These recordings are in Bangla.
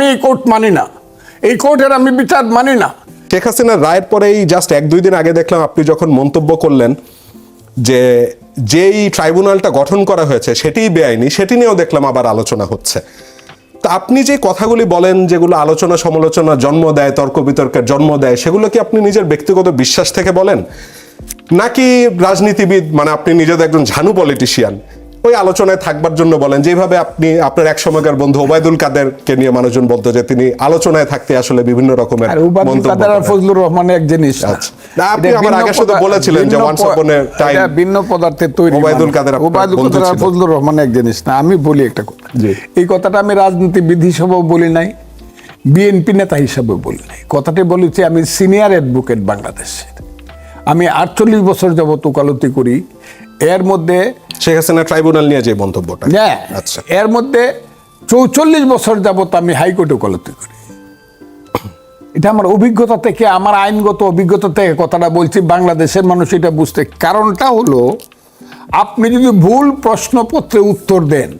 আমি এই কোর্ট মানি না। এই কোর্টের আমি বিচার মানি না। শেখ হাসিনার রায়ের পরেই জাস্ট এক, দুই দিন আগে দেখলাম আপনি যখন মন্তব্য করলেন যে যেই ট্রাইব্যুনালটা গঠন করা হয়েছে সেটিই বেআইনি, সেটি নিয়েও দেখলাম আবার আলোচনা হচ্ছে। তা আপনি যে কথাগুলি বলেন যেগুলো আলোচনা সমালোচনা, জন্ম দেয়, তর্ক বিতর্কের জন্ম দেয়, সেগুলো কি আপনি নিজের ব্যক্তিগত বিশ্বাস থেকে বলেন? নাকি রাজনীতিবিদ মানে আপনি নিজেদের একজন ঝানু পলিটিশিয়ান ওই আলোচনায় থাকবার জন্য বলেন যেভাবে আপনি আপনার এক সময়কার বন্ধু ওবায়দুল কাদেরকে নিয়ে মানুষজন বলতো যে তিনি আলোচনায় থাকতে আসলে বিভিন্ন রকমের। ফজলুর রহমান এক জিনিস না। আচ্ছা। আপনি আমার বলেছিলেন যে ভিন্ন তৈরি ওবায়দুল কাদের ওবায়দুল কাদের ফজলুর রহমান এক জিনিস না আমি বলি একটা কথা। এই কথাটা আমি রাজনীতিবিদ হিসেবেও বলি নাই বিএনপি নেতা হিসাবে বলি নাই। কথাটি বলেছি আমি সিনিয়র অ্যাডভোকেট বাংলাদেশের। আমি আটচল্লিশ বছর যাবত ওকালতি করি। এর মধ্যে শেখ হাসিনা ট্রাইব্যুনাল নিয়ে যে মন্তব্যটা। হ্যাঁ আচ্ছা। এর মধ্যে চৌচল্লিশ বছর যাবত আমি হাইকোর্টে ওকালতি করি। এটা আমার অভিজ্ঞতা থেকে আমার আইনগত অভিজ্ঞতা থেকে কথাটা বলছি বাংলাদেশের মানুষ এটা বুঝতে। কারণটা হলো আপনি যদি ভুল প্রশ্নপত্রে উত্তর দেন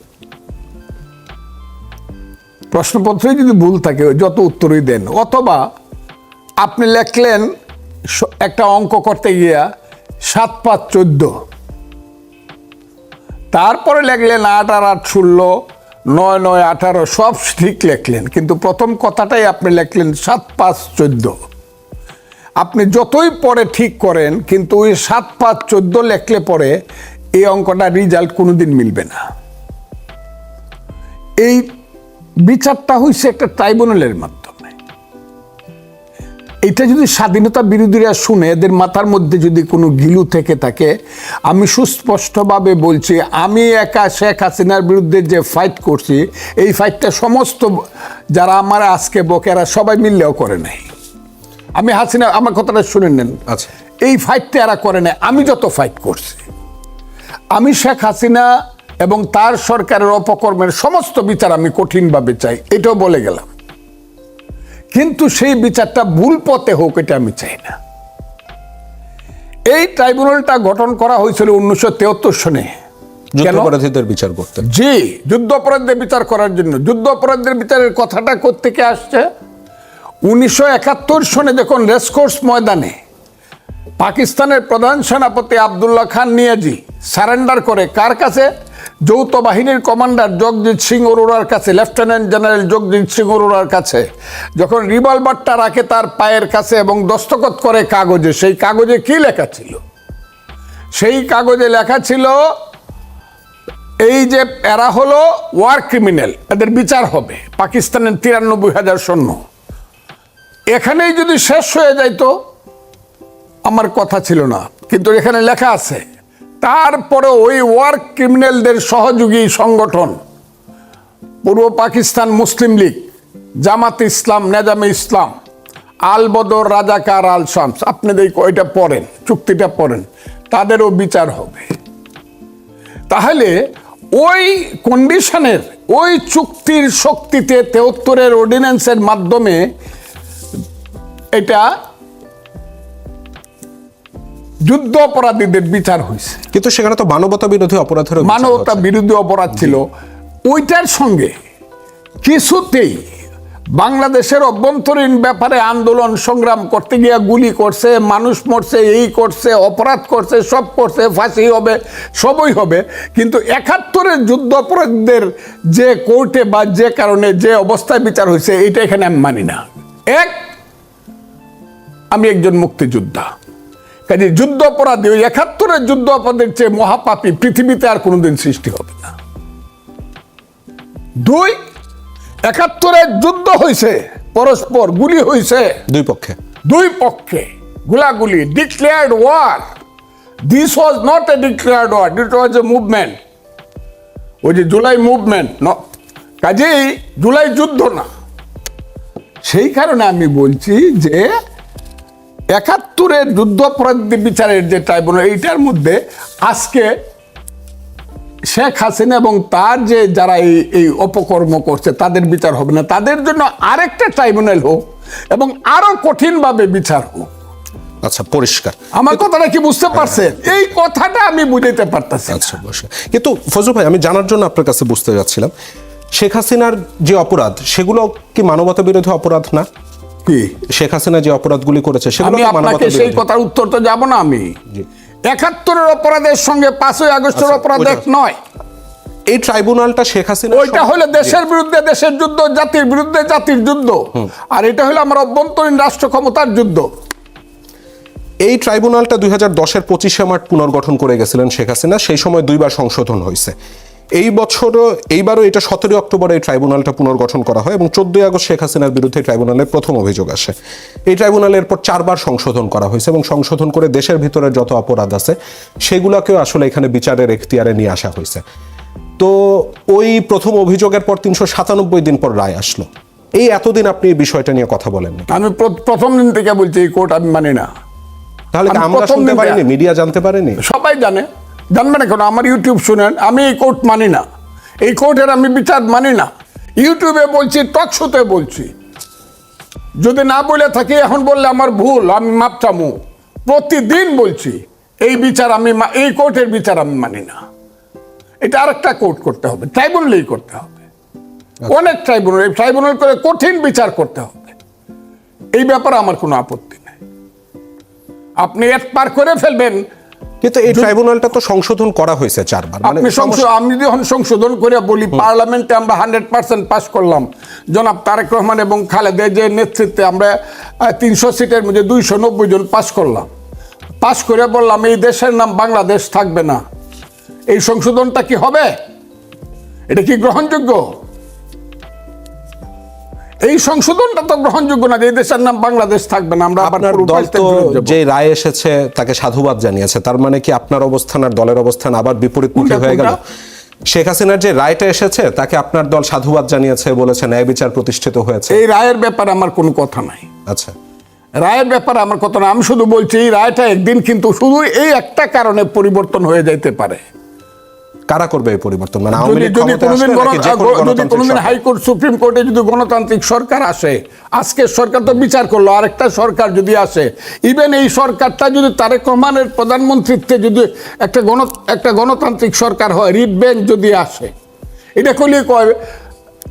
প্রশ্নপত্রে যদি ভুল থাকে যত উত্তরই দেন অথবা আপনি লেখলেন একটা অঙ্ক করতে গিয়া সাত পাঁচ চোদ্দ। তারপরে লেখলেন আট আর আট ষোলো, নয় নয়, আঠারো, সব ঠিক লেখলেন। কিন্তু প্রথম কথাটাই আপনি লেখলেন সাত, পাঁচ, চোদ্দ। আপনি যতই পরে ঠিক করেন, কিন্তু ওই সাত, পাঁচ, চোদ্দ লেখলে পরে এই অঙ্কটা রিজাল্ট কোনোদিন মিলবে না। এই বিচারটা হয়েছে একটা ট্রাইব্যুনালের মাধ্যমে। এটা যদি স্বাধীনতা বিরোধীরা শুনে এদের মাথার মধ্যে যদি কোনো গিলু থেকে থাকে আমি সুস্পষ্টভাবে বলছি আমি একা শেখ হাসিনার বিরুদ্ধে যে ফাইট করছি এই ফাইটটা সমস্ত যারা আমার আজকে বকেরা সবাই মিললেও করে নাই। আমি হাসিনা আমার কথাটা শুনে নেন। আচ্ছা। এই ফাইটটা এরা করে নাই। আমি যত ফাইট করছি আমি শেখ হাসিনা এবং তার সরকারের অপকর্মের সমস্ত বিচার আমি কঠিনভাবে চাই এটাও বলে গেলাম। কিন্তু সেই বিচারটা ভুল পথে হোক এটা আমি চাই না। এই ট্রাইব্যুনালটা গঠন করা হয়েছিল উনিশশো তেহত্তর সনে? যুদ্ধাপরাধীদের বিচার করতেন জি যুদ্ধ অপরাধীদের বিচার করার জন্য। যুদ্ধ অপরাধীদের বিচারের কথাটা থেকে আসছে? উনিশশো একাত্তর সনে যখন রেসকোর্স ময়দানে পাকিস্তানের প্রধান সেনাপতি আবদুল্লাহ খান নিয়াজি সারেন্ডার করে কার কাছে? যৌথ বাহিনীর কমান্ডার জগজিৎ সিং অরোরার কাছে, লেফটেন্যান্ট জেনারেল জগজিৎ সিং অরোরার কাছে। যখন রিভলভারটা রাখে তার পায়ের কাছে এবং দস্তখত করে কাগজে, সেই কাগজে কি লেখা ছিল? সেই কাগজে লেখা ছিল, এই যে এরা হলো ওয়ার ক্রিমিনাল, এদের বিচার হবে, পাকিস্তানের তিরানব্বই হাজার সৈন্য। এখানেই যদি শেষ হয়ে যাইতো, আমার কথা ছিল না, কিন্তু এখানে লেখা আছে তারপরে ওই ওয়ার ক্রিমিনালদের সহযোগী সংগঠন, পূর্ব পাকিস্তান মুসলিম লীগ, জামাত ইসলাম, নেজামে ইসলাম, আল বদর, রাজাকার, আল শামস আপনাদের ওইটা পড়েন, চুক্তিটা পড়েন, তাদেরও বিচার হবে। তাহলে ওই কন্ডিশনের ওই চুক্তির শক্তিতে তেহত্তরের অর্ডিন্যান্সের মাধ্যমে এটা যুদ্ধ অপরাধীদের বিচার হয়েছে কিন্তু সেখানে তো মানবতা বিরোধী অপরাধের মানবতা বিরোধী অপরাধ ছিল। ওইটার সঙ্গে কিছুতেই বাংলাদেশের অভ্যন্তরীণ ব্যাপারে আন্দোলন সংগ্রাম করতে গিয়ে গুলি করছে মানুষ মরছে এই করছে অপরাধ করছে সব করছে ফাঁসি হবে সবই হবে। কিন্তু একাত্তরের যুদ্ধ অপরাধীদের যে কোর্টে বা যে কারণে যে অবস্থায় বিচার হয়েছে এটা এখানে আমি মানি না। এক আমি একজন মুক্তিযোদ্ধা। কাজে যুদ্ধ অপরাধী ওই একাত্তরের যুদ্ধ অপরাধের চেয়ে মহাপাপী পৃথিবীতে আর কোনোদিন সৃষ্টি হবে না। দুই একাত্তরের যুদ্ধ হয়েছে পরস্পর গুলি হয়েছে দুই পক্ষে। দুই পক্ষে গুলাগুলি declared war this was not a declared war it was a movement ওই যে জুলাই মুভমেন্ট ন কাজেই জুলাই যুদ্ধ না। সেই কারণে আমি বলছি যে একাত্তরের যুদ্ধ অপরাধী বিচারের যে ট্রাইব্যুনাল এইটার মধ্যে আজকে শেখ হাসিনা এবং তার যে যারা এই এই অপকর্ম করছে তাদের বিচার হবে না। তাদের জন্য আরেকটা ট্রাইব্যুনাল হোক এবং আরও কঠিনভাবে বিচার হোক। আচ্ছা পরিষ্কার। আমার কথাটা কি বুঝতে পারছেন? এই কথাটা আমি বুঝাইতে পারতেছি। আচ্ছা বসে। কিন্তু ফজল ভাই আমি জানার জন্য আপনার কাছে বুঝতে যাচ্ছিলাম শেখ হাসিনার যে অপরাধ সেগুলো কি মানবতা বিরোধী অপরাধ না? শেখ হাসিনা যে অপরাধগুলি করেছে আমি আপনাকে সেই কথার উত্তর তো যাব না আমি। একাত্তরের অপরাধের সঙ্গে পাঁচই আগস্টের আচ্ছা, অপরাধ এক নয়। এই ট্রাইব্যুনালটা শেখ হাসিনা ওইটা হলো দেশের বিরুদ্ধে দেশের যুদ্ধ জাতির বিরুদ্ধে জাতির যুদ্ধ। আর এটা হলো আমার অভ্যন্তরীণ রাষ্ট্র ক্ষমতার যুদ্ধ। এই ট্রাইব্যুনালটা দুই হাজার দশের পঁচিশে মার্চ পুনর্গঠন করে গেছিলেন শেখ হাসিনা সেই সময় দুইবার সংশোধন হয়েছে। এই বছরও এইবারও এটা সতেরোই অক্টোবর এই ট্রাইব্যুনালটা পুনর্গঠন করা হয় এবং চোদ্দই আগস্ট শেখ হাসিনার বিরুদ্ধে ট্রাইব্যুনালের প্রথম অভিযোগ আসে। এই ট্রাইব্যুনালের পর চারবার সংশোধন করা হয়েছে এবং সংশোধন করে দেশের ভিতরে যত অপরাধ আছে সেগুলোকেও আসলে এখানে বিচারের এখতিয়ারে নিয়ে আসা হয়েছে। তো ওই প্রথম অভিযোগের পর তিনশো সাতানব্বই দিন পর রায় আসলো। এই এতদিন আপনি এই বিষয়টা নিয়ে কথা বলেন আমি প্রথম দিন থেকে বলছি এই কোর্ট আমি মানি না। তাহলে আমরা শুনতে পারিনি? মিডিয়া জানতে পারেনি? সবাই জানে। জানবে না কেন আমার ইউটিউব শুনেন আমি এই কোর্ট মানি না। এই কোর্টের আমি বিচার মানি না। ইউটিউবে বলছি টক শোতে বলছি। যদি না বলে থাকি এখন বললে আমার ভুল আমি মাপ চামু। প্রতিদিন বলছি এই বিচার আমি এই কোর্টের বিচার আমি মানি না। এটা আরেকটা কোর্ট করতে হবে ট্রাইব্যুনালেই করতে হবে। অনেক ট্রাইব্যুনাল এই ট্রাইব্যুনাল করে কঠিন বিচার করতে হবে। এই ব্যাপারে আমার কোনো আপত্তি নেই। আপনি এক পার করে ফেলবেন কিন্তু এই ট্রাইব্যুনালটা তো সংশোধন করা হয়েছে চারবার। মানে আপনি সংশোধন আমি যখন সংশোধন করে বলি পার্লামেন্টে আমরা হান্ড্রেড পার্সেন্ট পাস করলাম। জনাব তারেক রহমান এবং খালেদের যে নেতৃত্বে আমরা তিনশো সিটের মধ্যে দুইশো নব্বই জন পাস করলাম। পাস করে বললাম এই দেশের নাম বাংলাদেশ থাকবে না। এই সংশোধনটা কি হবে? এটা কি গ্রহণযোগ্য? এই সংশোধনটা তো গ্রহণযোগ্য না এই দেশের নাম বাংলাদেশ থাকবে না আমরা আপনার দল তো যে রায় এসেছে তাকে সাধুবাদ জানিয়েছে তার মানে কি আপনার অবস্থান আর দলের অবস্থান আবার বিপরীতমুখী হয়ে গেল? শেখ হাসিনার যে রায়টা এসেছে তাকে আপনার দল সাধুবাদ জানিয়েছে বলেছে ন্যায় বিচার প্রতিষ্ঠিত হয়েছে। এই রায়ের ব্যাপারে আমার কোনো কথা নাই। আচ্ছা। রায়ের ব্যাপারে আমার কথা না আমি শুধু বলছি এই রায়টা একদিন কিন্তু শুধু এই একটা কারণে পরিবর্তন হয়ে যাইতে পারে। কারা করবে এই পরিবর্তন? মানে আওয়ামী যদি লীগ যদি কোনোদিন? হাইকোর্ট সুপ্রিম কোর্টে যদি গণতান্ত্রিক সরকার আসে আজকের সরকার তো বিচার করল আরেকটা সরকার যদি আসে ইভেন এই সরকারটা যদি তারেক রহমানের প্রধানমন্ত্রীত্বে যদি একটা গণ একটা গণতান্ত্রিক সরকার হয় রিট বেঞ্চ যদি আসে এটা করলে কয়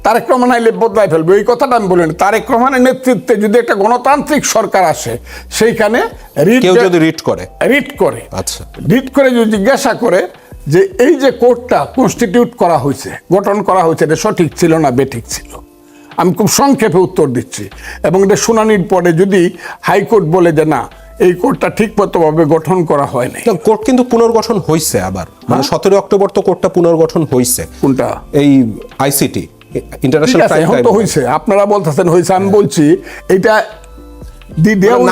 তারেক রহমান আইলে বদলায় ফেলবে। এই কথাটা আমি বলিনি। তারেক রহমানের নেতৃত্বে যদি একটা গণতান্ত্রিক সরকার আসে সেইখানে রিট যদি রিট করে। রিট করে। আচ্ছা। রিট করে যদি জিজ্ঞাসা করে যে এই যে কোর্টটা কনস্টিটিউট করা হয়েছে গঠন করা হয়েছে এটা সঠিক ছিল না বেঠিক ছিল। আমি খুব সংক্ষেপে উত্তর দিচ্ছি। এবং এটা শুনানির পরে যদি হাইকোর্ট বলে যে না এই কোর্টটা ঠিক মতোভাবে গঠন করা হয় নাই না, কোর্ট কিন্তু পুনর্গঠন হয়েছে আবার। মানে সতেরো অক্টোবর তো কোর্টটা পুনর্গঠন হয়েছে কোনটা? এই আইসিটি ইন্টারন্যাশনাল হয়েছে আপনারা বলতেছেন হয়েছে আমি বলছি এটা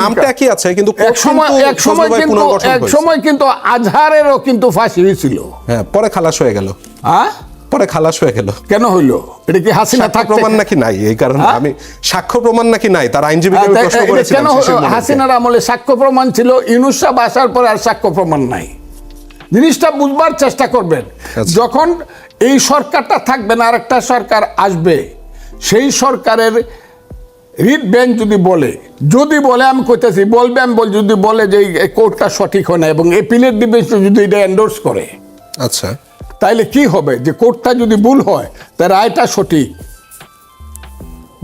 নামটা একই আছে কিন্তু এক সময় এক সময় কিন্তু এক সময় কিন্তু আজহারেরও কিন্তু ফাঁসি হয়েছিল। হ্যাঁ পরে খালাস হয়ে গেল। হ্যাঁ পরে খালাস হয়ে গেল। কেন হইল? এটা কি হাসিনা থাকতে প্রমাণ নাকি নাই? এই কারণে? আমি সাক্ষ্য প্রমাণ নাকি নাই? তার আইনজীবীকে প্রশ্ন করেছিলাম কেন হাসিনার আমলে সাক্ষ্য প্রমাণ ছিল ইউনুস সাহেব আসার পরে আর সাক্ষ্য প্রমাণ নাই। জিনিসটা বুঝবার চেষ্টা করবেন। আচ্ছা। যখন এই সরকারটা থাকবে না আরেকটা সরকার আসবে সেই সরকারের রিট বেঞ্চ যদি বলে যদি বলে আমি কইতেছি বলবে আমি বল যদি বলে যে এই কোর্টটা সঠিক হয় না এবং এপিলেট ডিভিশন যদি এটা এন্ডোর্স করে আচ্ছা। তাইলে কি হবে? যে কোর্টটা যদি ভুল হয় তার রায়টা সঠিক।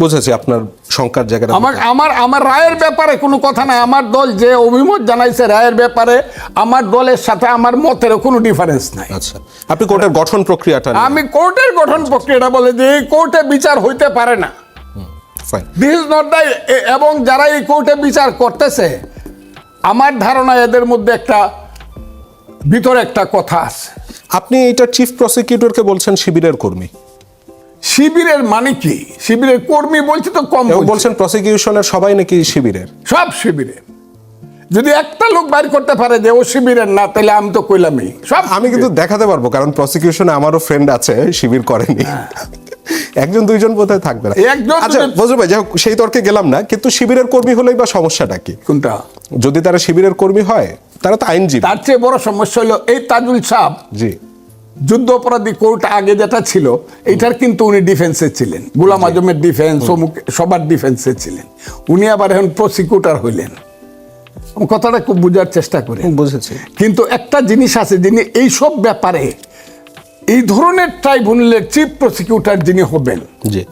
বুঝেছি আপনার শঙ্কার জায়গাটা আমার আমার আমার রায়ের ব্যাপারে কোনো কথা নাই। আমার দল যে অভিমত জানাইছে রায়ের ব্যাপারে আমার দলের সাথে আমার মতের কোনো ডিফারেন্স নাই। আচ্ছা। আপনি কোর্টের গঠন প্রক্রিয়াটা আমি কোর্টের গঠন প্রক্রিয়াটা বলে যে এই কোর্টে বিচার হইতে পারে না। দিস নট দ্য এবং যারা এই কোর্টে বিচার করতেছে আমার ধারণা এদের মধ্যে একটা ভিতরে একটা কথা আছে। আপনি এটা চিফ প্রসিকিউটরকে বলছেন শিবিরের কর্মী। শিবিরের মানে কি? শিবিরের কর্মী বলছে তো কম বলছেন প্রসিকিউশনের সবাই নাকি শিবিরের। সব শিবিরের। যদি একটা লোক বাইর করতে পারে যে ও শিবিরের না তাহলে আমি তো কইলামই। সব আমি কিন্তু দেখাতে পারব কারণ প্রসিকিউশনে আমারও ফ্রেন্ড আছে শিবির করেনি। একজন দুইজন বোধহয় থাকবে না। একজন আচ্ছা বজরু ভাই যাই হোক, সেই তর্কে গেলাম না কিন্তু শিবিরের কর্মী হলেই বা সমস্যাটা কি? কোনটা? যদি তারা শিবিরের কর্মী হয় তারা তো আইনজীবী। তার চেয়ে বড় সমস্যা হলো এই তাজুল সাহ। জি। যুদ্ধ অপরাধী কোর্ট আগে যেটা ছিল এইটার কিন্তু উনি ডিফেন্সে ছিলেন। গুলাম আজমের ডিফেন্স অমুক সবার ডিফেন্সে ছিলেন। উনি আবার এখন প্রসিকিউটর হইলেন। কথাটা খুব বোঝার চেষ্টা করি। বুঝেছি। কিন্তু একটা জিনিস আছে যিনি এইসব ব্যাপারে এই ধরনের ট্রাইব্যুনালের চিফ প্রসিকিউটর যিনি হবেন জি।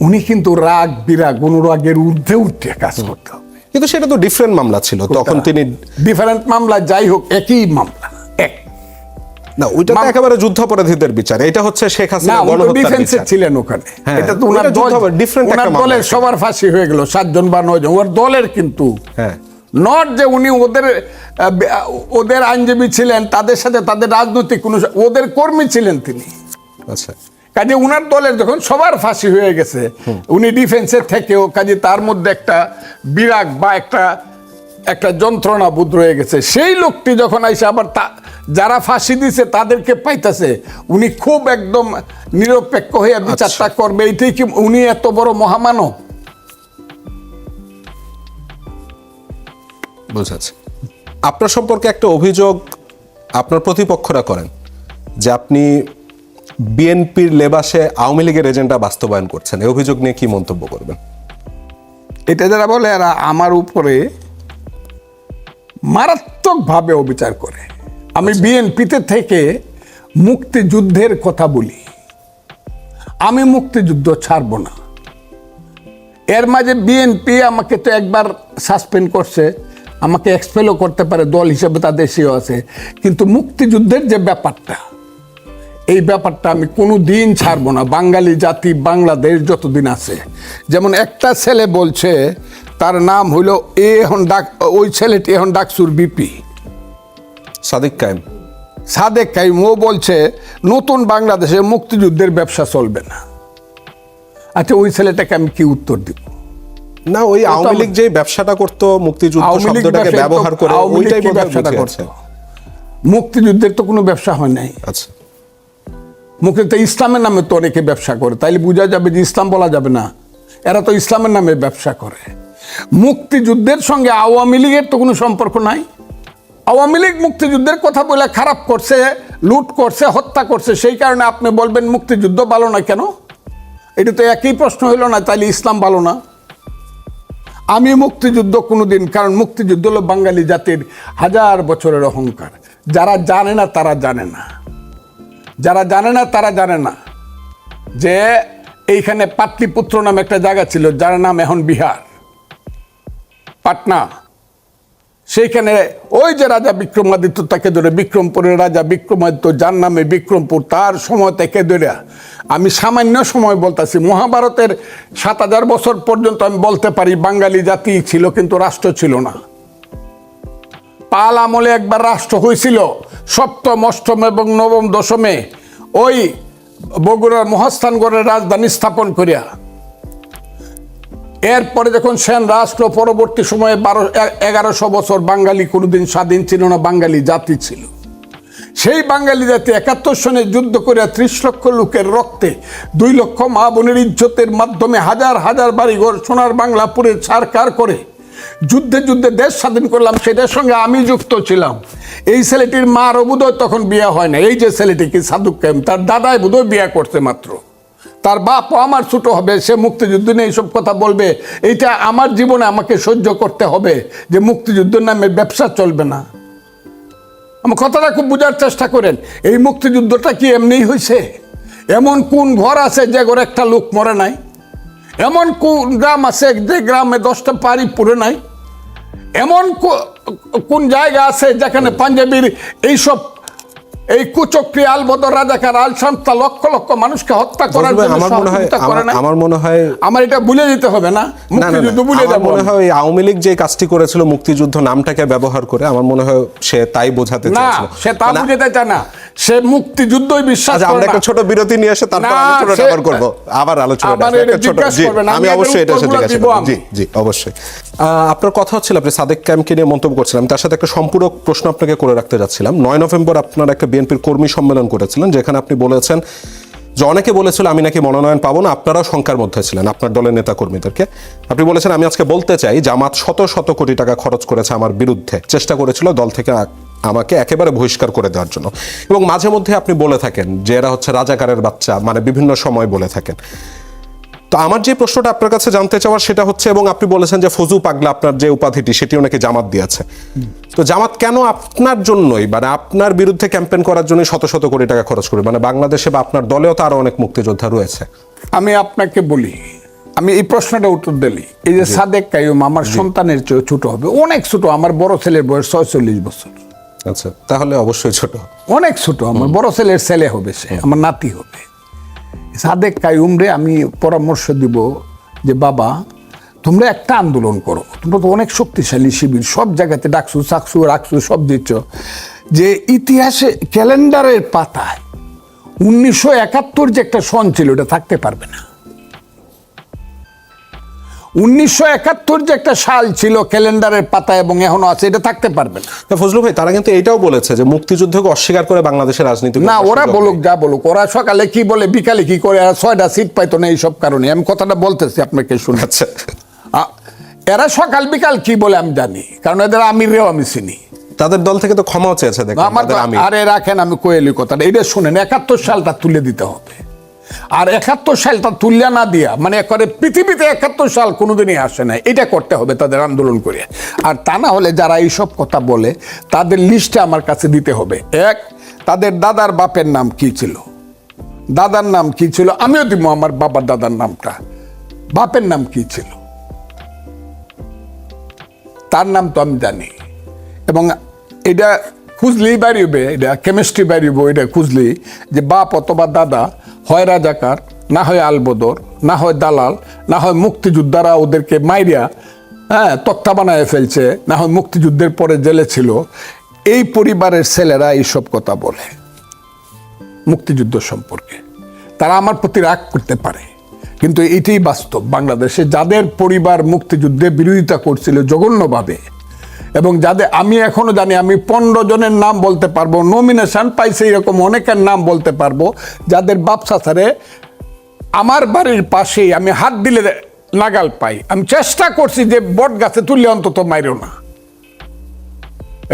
উনি কিন্তু রাগ বিরাগ অনুরাগের ঊর্ধ্বে উঠে কাজ করতে হবে। কিন্তু সেটা তো ডিফারেন্ট মামলা ছিল তখন তিনি ডিফারেন্ট মামলা যাই হোক একই মামলা এক। না ওইটা তো একেবারে যুদ্ধাপরাধীদের বিচার এটা হচ্ছে শেখ হাসিনা ডিফেন্সে ছিলেন ওখানে। হ্যাঁ, এটা তো ওনার দলের সবার ফাঁসি হয়ে গেল সাতজন বা নয়জন ওর দলের কিন্তু হ্যাঁ। নট যে উনি ওদের ওদের আইনজীবী ছিলেন তাদের সাথে তাদের রাজনৈতিক কোনো ওদের কর্মী ছিলেন তিনি। আচ্ছা। কাজে উনার দলের যখন সবার ফাঁসি হয়ে গেছে উনি ডিফেন্সে থেকেও কাজে তার মধ্যে একটা বিরাগ বা একটা একটা যন্ত্রণা বোধ রয়ে গেছে। সেই লোকটি যখন আইসে আবার তা যারা ফাঁসি দিছে তাদেরকে পাইতেছে উনি খুব একদম নিরপেক্ষ হয়ে বিচারটা করবে। এইটাই কি উনি এত বড় মহামানব? বুঝেছি আপনার সম্পর্কে একটা অভিযোগ আপনার প্রতিপক্ষরা করেন যে আপনি বিএনপির লেবাসে আওয়ামী লীগের এজেন্ডা বাস্তবায়ন করছেন। এই অভিযোগ নিয়ে কি মন্তব্য করবেন? এটা যারা বলে এরা আমার উপরে মারাত্মকভাবে অবিচার করে। আমি বিএনপিতে থেকে মুক্তিযুদ্ধের কথা বলি। আমি মুক্তিযুদ্ধ ছাড়ব না। এর মাঝে বিএনপি আমাকে তো একবার সাসপেন্ড করছে। আমাকে এক্সপেলও করতে পারে দল হিসেবে তাদের সেও আছে। কিন্তু মুক্তিযুদ্ধের যে ব্যাপারটা এই ব্যাপারটা আমি কোনো দিন ছাড়বো না। বাঙালি জাতি বাংলাদেশ যতদিন আছে। যেমন একটা ছেলে বলছে তার নাম হইল এ এখন ডাক ওই ছেলেটি এখন ডাকসুর বিপি। সাদিক কায়েম। সাদেক কাইম ও বলছে নতুন বাংলাদেশে মুক্তিযুদ্ধের ব্যবসা চলবে না। আচ্ছা ওই ছেলেটাকে আমি কি উত্তর দিব? না ওই আওয়ামী লীগ যে ব্যবসাটা করতো মুক্তিযুদ্ধ শব্দটাকে তো- ব্যবহার করে ওইটাই ব্যবসাটা বুঝিয়েছে করতো? মুক্তিযুদ্ধের তো কোনো ব্যবসা হয় নাই। আচ্ছা। মুক্তিযুদ্ধ ইসলামের নামে তো অনেকে ব্যবসা করে তাইলে বোঝা যাবে যে ইসলাম বলা যাবে না। এরা তো ইসলামের নামে ব্যবসা করে। মুক্তিযুদ্ধের সঙ্গে আওয়ামী লীগের তো কোনো সম্পর্ক নাই। আওয়ামী লীগ মুক্তিযুদ্ধের কথা বলে খারাপ করছে লুট করছে হত্যা করছে সেই কারণে আপনি বলবেন মুক্তিযুদ্ধ ভালো না কেন? এটা তো একই প্রশ্ন হইল না তাইলে ইসলাম ভালো না। আমি মুক্তিযুদ্ধ কোনো দিন কারণ মুক্তিযুদ্ধ হলো বাঙালি জাতির হাজার বছরের অহংকার। যারা জানে না, তারা জানে না। যারা জানে না, তারা জানে না যে এইখানে পাটলিপুত্র নামে একটা জায়গা ছিল, যার নাম এখন বিহার। পাটনা। সেইখানে ওই যে রাজা বিক্রমাদিত্য তাকে ধরে, বিক্রমপুরের রাজা বিক্রমাদিত্য যার নামে বিক্রমপুর, তার সময় থেকে ধরে। আমি সামান্য সময় বলতেছি, মহাভারতের সাত হাজার বছর পর্যন্ত আমি বলতে পারি, বাঙালি জাতি ছিল কিন্তু রাষ্ট্র ছিল না। পাল আমলে একবার রাষ্ট্র হয়েছিল সপ্তম, অষ্টম এবং নবম দশমে। ওই বগুড়ার মহাস্থানগড়ের রাজধানী স্থাপন করিয়া। এরপরে যখন সেন রাষ্ট্র পরবর্তী সময়ে বারো এগারোশো বছর বাঙালি, কোনোদিন স্বাধীন ছিল না, বাঙালি জাতি ছিল। সেই বাঙালি জাতি একাত্তর সনে যুদ্ধ করে ত্রিশ লক্ষ লোকের রক্তে দুই লক্ষ মা বোনের ইজ্জতের মাধ্যমে হাজার হাজার বাড়িঘর, সোনার বাংলা পুরে ছাড়কার করে যুদ্ধে যুদ্ধে দেশ স্বাধীন করলাম, সেটার সঙ্গে আমি যুক্ত ছিলাম। এই ছেলেটির মার বোধহয় তখন বিয়ে হয় না এই যে ছেলেটিকে সাধুক কায়েম, তার দাদাই বোধহয় বিয়ে করছে মাত্র। তার বাপ আমার ছোটো হবে, সে মুক্তিযুদ্ধ নিয়ে এইসব কথা বলবে। এইটা আমার জীবনে আমাকে সহ্য করতে হবে যে মুক্তিযুদ্ধের নামে ব্যবসা চলবে না। আমার কথাটা খুব বোঝার চেষ্টা করেন, এই মুক্তিযুদ্ধটা কি এমনিই হয়েছে এমন কোন ঘর আছে যে ঘরে একটা লোক মরে নাই? এমন কোন গ্রাম আছে যে গ্রামে দশটা পারি পুরে নাই? এমন কোন জায়গা আছে যেখানে পাঞ্জাবির এইসব এই কুচক্রি আলবদর রাজাকার আল শান্তা লক্ষ লক্ষ মানুষকে হত্যা করার জন্য আমার মনে হয় আমার- মনে হয় আমার এটা ভুলে দিতে হবে না। মুক্তিযুদ্ধ ভুলে যাব মনে হয় আওয়ামী লীগ যে কাজটি করেছিল মুক্তিযুদ্ধ নামটাকে ব্যবহার করে আমার মনে হয় সে তাই বোঝাতে না সে তা মানে- বুঝতে চায় না। সে মুক্তিযুদ্ধই বিশ্বাস আচ্ছা করে আমরা একটা ছোট বিরতি নিয়ে এসে তারপর না, আলোচনাটা আবার করব। আবার আলোচনা আবার এটা জিজ্ঞাসা করবেন, আমি অবশ্যই এটা উত্তরগুলো জিজ্ঞাসা করব। জি জি অবশ্যই। আপনার কথা হচ্ছিল আপনি সাদেক ক্যাম্পকে নিয়ে মন্তব্য করছিলাম তার সাথে একটা সম্পূরক প্রশ্ন আপনাকে করে রাখতে যাচ্ছিলাম। নয় নভেম্বর আপনার একটা বিএনপির কর্মী সম্মেলন করেছিলেন, যেখানে আপনি বলেছেন যে অনেকে বলেছিল, আমি নাকি মনোনয়ন পাবো না। আপনারাও শঙ্কার মধ্যে ছিলেন আপনার দলের নেতা কর্মীদেরকে আপনি বলেছেন, আমি আজকে বলতে চাই, জামাত শত শত কোটি টাকা খরচ করেছে আমার বিরুদ্ধে। চেষ্টা করেছিল দল থেকে আমাকে একেবারে বহিষ্কার করে দেওয়ার জন্য। এবং মাঝে মধ্যে আপনি বলে থাকেন যে এরা হচ্ছে রাজাকারের বাচ্চা মানে বিভিন্ন সময় বলে থাকেন। তো আমার যে প্রশ্নটা আপনার কাছে জানতে চাওয়ার সেটা হচ্ছে এবং আপনি বলেছেন যে ফজু পাগলা আপনার যে উপাধিটি সেটিও নাকি জামাত দিয়েছে। তো জামাত কেন আপনার জন্যই মানে আপনার বিরুদ্ধে ক্যাম্পেন করার জন্য শত শত কোটি টাকা খরচ করবে মানে বাংলাদেশে বা আপনার দলেও তো আরও অনেক মুক্তিযোদ্ধা রয়েছে। আমি আপনাকে বলি আমি এই প্রশ্নটা উত্তর দিলি। এই যে সাদেক কাইম আমার সন্তানের ছোট হবে অনেক ছোট আমার বড় ছেলের বয়স ছয়চল্লিশ বছর। আচ্ছা তাহলে অবশ্যই ছোট। অনেক ছোট আমার বড় ছেলের ছেলে হবে সে আমার নাতি হবে। সাদেক কায়ুমরে আমি পরামর্শ দিব যে, বাবা, তোমরা একটা আন্দোলন করো। তোমরা তো অনেক শক্তিশালী শিবির, সব জায়গাতে ডাকসু চাকসু রাখসু সব দিচ্ছ। যে ইতিহাসে ক্যালেন্ডারের পাতায় উনিশশো একাত্তর যে একটা সন ছিল, ওটা থাকতে পারবে না। উনিশশো একাত্তর যে একটা সাল ছিল ক্যালেন্ডারের পাতা এবং এখনও আছে এটা থাকতে পারবে না। ফজলু ভাই তারা কিন্তু এটাও বলেছে যে মুক্তিযুদ্ধকে অস্বীকার করে বাংলাদেশের রাজনীতি না ওরা বলুক যা বলুক ওরা সকালে কি বলে বিকালে কি করে ছয়টা সিট পাইতো না এইসব কারণে। আমি কথাটা বলতেছি আপনাকে শুনে। আচ্ছা। এরা সকাল বিকাল কি বলে আমি জানি কারণ এদের আমিরেও আমি চিনি। তাদের দল থেকে তো ক্ষমাও চেয়েছে দেখলাম আমার আরে রাখেন আমি কোয়েলি কথাটা। এটা শুনেন একাত্তর সালটা তুলে দিতে হবে। আর একাত্তর সালটা তুলিয়া না দিয়া মানে একবারে পৃথিবীতে একাত্তর সাল কোনোদিনই আসে না এটা করতে হবে তাদের আন্দোলন করে। আর তা না হলে যারা এইসব কথা বলে, তাদের লিস্টে আমার কাছে দিতে হবে। এক, তাদের দাদার বাপের নাম কি ছিল? দাদার নাম কি ছিল? আমিও দিব আমার বাবার দাদার নামটা। বাপের নাম কি ছিল? তার নাম তো আমি জানি। এবং এটা খুঁজলেই বাড়িবে, এটা কেমিস্ট্রি বাড়িব, এটা খুঁজলেই যে বাপ অথবা দাদা হয় রাজাকার, না হয় আলবদর, না হয় দালাল, না হয় মুক্তিযোদ্ধারা ওদেরকে মাইরিয়া হ্যাঁ তক্তা বানায় ফেলছে, না হয় মুক্তিযুদ্ধের পরে জেলে ছিল। এই পরিবারের ছেলেরা এইসব কথা বলে মুক্তিযুদ্ধ সম্পর্কে। তারা আমার প্রতি রাগ করতে পারে, কিন্তু এটাই বাস্তব। বাংলাদেশে যাদের পরিবার মুক্তিযুদ্ধে বিরোধিতা করছিল জঘন্যভাবে এবং যাদের আমি এখনও জানি, আমি পনেরো জনের নাম বলতে পারব নমিনেশন পাইছে এরকম অনেকের নাম বলতে পারব, যাদের বাপসা ছাড়ে আমার বাড়ির পাশেই আমি হাত দিলে নাগাল পাই। আমি চেষ্টা করছি যে বট গাছে তুললে অন্তত মাইরো না।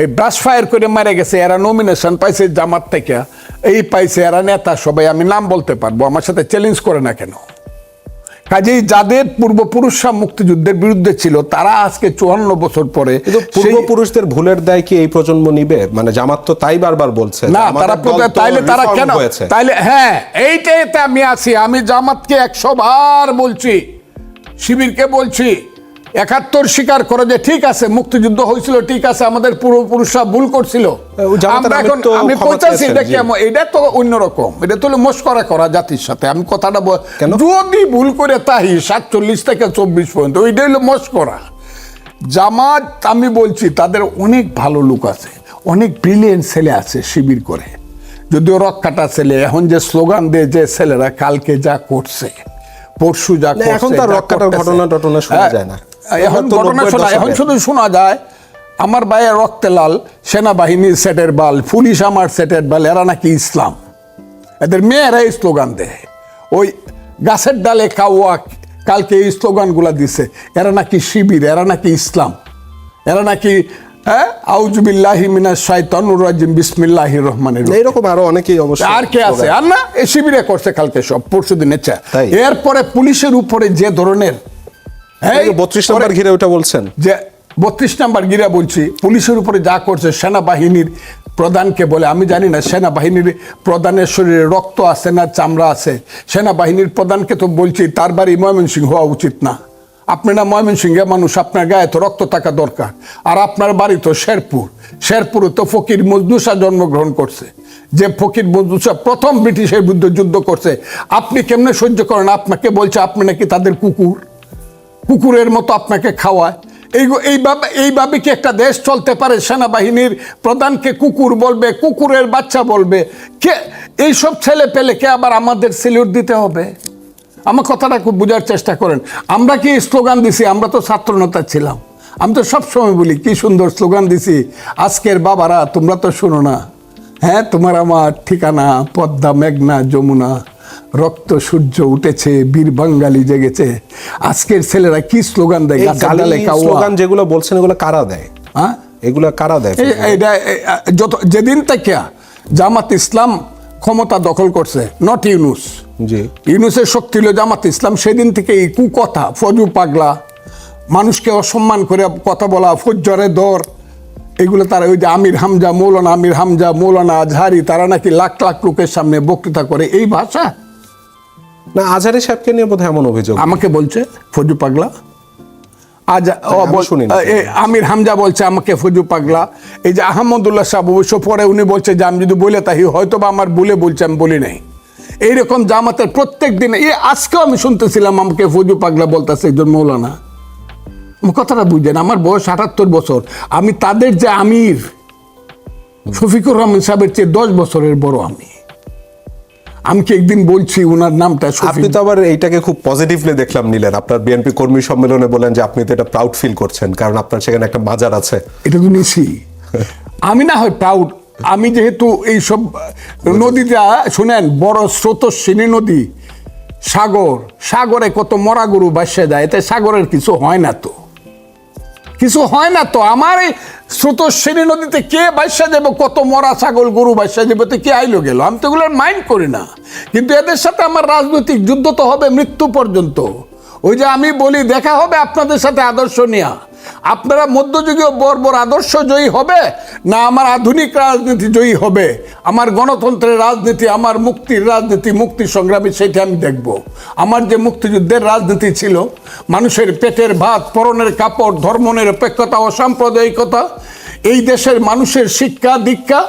এই ব্রাশ ফায়ার করে মারা গেছে, এরা নমিনেশন পাইছে জামাত থেকে, এই পাইছে এরা নেতা সবাই, আমি নাম বলতে পারব, আমার সাথে চ্যালেঞ্জ করে না কেন? কাজেই যাদের পূর্বপুরুষরা মুক্তিযুদ্ধের বিরুদ্ধে ছিল তারা আজকে চুয়ান্ন বছর পরে পূর্বপুরুষদের ভুলের দায় কি এই প্রজন্ম নিবে মানে জামাত তো তাই বারবার বলছে না তারা তাইলে তারা কেন হয়েছে। তাইলে হ্যাঁ এইটাই তো আমি আছি আমি জামাতকে একশো বার বলছি শিবিরকে বলছি একাত্তর স্বীকার করে যে ঠিক আছে মুক্তিযুদ্ধ হয়েছিল ঠিক আছে আমাদের পূর্বপুরুষরা ভুল করছিল। আমি চেয়েছেন, এটা কেমন এটা তো অন্যরকম এটা তো মস্করা করা জাতির সাথে। আমি কথাটা যদি ভুল করে তাই সাতচল্লিশ থেকে চব্বিশ পর্যন্ত ওইটাই হলো মস্করা। জামাত আমি বলছি তাদের অনেক ভালো লোক আছে অনেক ব্রিলিয়েন্ট ছেলে আছে শিবির করে। যদিও রক্ষাটা ছেলে এখন যে স্লোগান দিয়ে যে ছেলেরা কালকে যা করছে পরশু যা করছে এখন তো আর যা রক্ষাটার ঘটনা টটনা শোনা হ্যাঁ, যায় না। এখন ঘটনা শোনা এখন শুধু শোনা যায় আমার রক্তে লাল সেনাবাহিনীর সেটের বাল পুলিশ আমার সেটের বাল এরা নাকি ইসলাম। এদের মেয়েরা এই স্লোগান দেয়। ওই গাছের ডালে কাউয়া কালকে এই স্লোগানগুলা দিছে এরা নাকি শিবির এরা নাকি ইসলাম। এরা নাকি হ্যাঁ? আউজুবিল্লাহি মিনাশ শাইতানুর রাজিম বিসমিল্লাহির রহমানির রহিম। এইরকম আরও অনেকেই অবশ্যই আর কে আছে? আর না এই শিবিরে করছে কালকে সব পরশু তাই? এরপরে পুলিশের উপরে যে ধরনের বত্রিশ নম্বর ঘিরে ওটা বলছেন। যে বত্রিশ নাম্বার গিরা বলছি পুলিশের উপরে যা করছে সেনাবাহিনীর প্রধানকে বলে আমি জানি না সেনাবাহিনীর প্রধানের শরীরে রক্ত আছে না চামড়া আছে সেনাবাহিনীর প্রধানকে তো বলছি তার বাড়ি ময়মনসিংহ হওয়া উচিত না। আপনি না ময়মনসিংহে মানুষ আপনার গায়ে তো রক্ত থাকা দরকার আর আপনার বাড়ি তো শেরপুর। শেরপুরে তো ফকির মজদুসা জন্মগ্রহণ করছে। যে ফকির মজদুসা প্রথম ব্রিটিশের বিরুদ্ধে যুদ্ধ করছে আপনি কেমনে সহ্য করেন? আপনাকে বলছে আপনি নাকি তাদের কুকুর। কুকুরের মতো আপনাকে খাওয়ায়। এই এইভাবে এইভাবে কি একটা দেশ চলতে পারে? সেনাবাহিনীর প্রধানকে কুকুর বলবে, কুকুরের বাচ্চা বলবে। কে এইসব ছেলে পেলেকে আবার আমাদের সেলিউট দিতে হবে? আমার কথাটা খুব বোঝার চেষ্টা করেন। আমরা কি স্লোগান দিছি? আমরা তো ছাত্রনেতা ছিলাম। আমি তো সবসময় বলি, কি সুন্দর স্লোগান দিছি। আজকের বাবারা, তোমরা তো শোনো না। হ্যাঁ তোমার আমার ঠিকানা, পদ্মা, মেঘনা, যমুনা। রক্ত সূর্য উঠেছে বীর বাঙালি জেগেছে। আজকের ছেলেরা কি স্লোগান দেয়। স্লোগান যেগুলো বলছেন এগুলো কারা দেয়? হ্যাঁ এগুলো কারা দেয়? এই- যত যেদিন থেকে জামাত ইসলাম ক্ষমতা দখল করছে নট ইউনুস জি। ইউনুসের শক্তি হলো জামাত ইসলাম সেদিন থেকে এই কুকথা ফজু পাগলা মানুষকে অসম্মান করে কথা বলা ফজ্জরে দর। এগুলো তারা ওই যে আমির হামজা মৌলানা আমির হামজা মৌলানা আজহারি তারা নাকি লাখ লাখ লোকের সামনে বক্তৃতা করে। এই ভাষা না আজহারি সাহেবকে নিয়ে বোধহয় এমন অভিযোগ আমাকে বলছে ফজু পাগলা। আজ আমির হামজা বলছে আমাকে ফজু পাগলা। এই যে আহমদুল্লাহ সাহেব অবশ্য পরে উনি বলছে যে আমি যদি বলে তাই হয়তো বা আমার বলে বলছে আমি বলি নাই। এইরকম জামাতের প্রত্যেক দিনে এ আজকেও আমি শুনতেছিলাম আমাকে ফজু পাগলা বলতেছে একজন মৌলানা। কথাটা বুঝছেন আমার বয়স আটাত্তর বছর। আমি তাদের যে আমির শফিকুর রহমান সাহেবের চেয়ে দশ বছরের বড় আমি আমি কি একদিন বলছি ওনার নামটা আপনি তো আবার এইটাকে খুব পজিটিভলি দেখলাম নিলেন। আপনার বিএনপি কর্মী সম্মেলনে বলেন যে আপনি তো এটা প্রাউড ফিল করছেন কারণ আপনার সেখানে একটা মাজার আছে। এটা তো নিছি আমি না হয় প্রাউড আমি যেহেতু এইসব নদীটা শুনেন বড় স্রোতস্বিনী নদী সাগর সাগরে কত মরা গরু বাসা যায় এতে সাগরের কিছু হয় না তো। কিছু হয় না তো? আমার এই স্রোতশ্রেণী নদীতে কে বাইসা যাবে? কত মরা ছাগল, গরু বাইসা যাবে তো কে আইলো গেল? আমি তো এগুলো মাইন্ড করি না। কিন্তু এদের সাথে আমার রাজনৈতিক যুদ্ধ তো হবে মৃত্যু পর্যন্ত। ওই যে আমি বলি, দেখা হবে আপনাদের সাথে আদর্শ নেয়া। আপনারা মধ্যযুগীয় বর্বর আদর্শ জয়ী হবে না আমার আধুনিক রাজনীতি জয়ী হবে? আমার গণতন্ত্রের রাজনীতি, আমার মুক্তির রাজনীতি, মুক্তি সংগ্রামী সেটা আমি দেখব। আমার যে মুক্তিযুদ্ধের রাজনীতি ছিল, মানুষের পেটের ভাত, পরনের কাপড়, ধর্মনিরপেক্ষতা, অসাম্প্রদায়িকতা, এই দেশের মানুষের শিক্ষা, দীক্ষা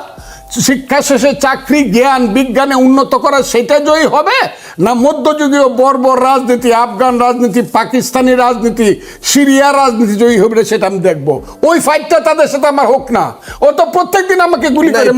শিক্ষা শেষে চাকরি জ্ঞান বিজ্ঞানে উন্নত করা সেটা জয়ী হবে? না মধ্যযুগীয় বর্বর রাজনীতি আফগান রাজনীতি পাকিস্তানি রাজনীতি সিরিয়া রাজনীতি জয়ী হবে না সেটা আমি দেখব? ওই ফাইটটা তাদের সাথে আমার হোক না। ও তো প্রত্যেকদিন আমাকে গুলি করে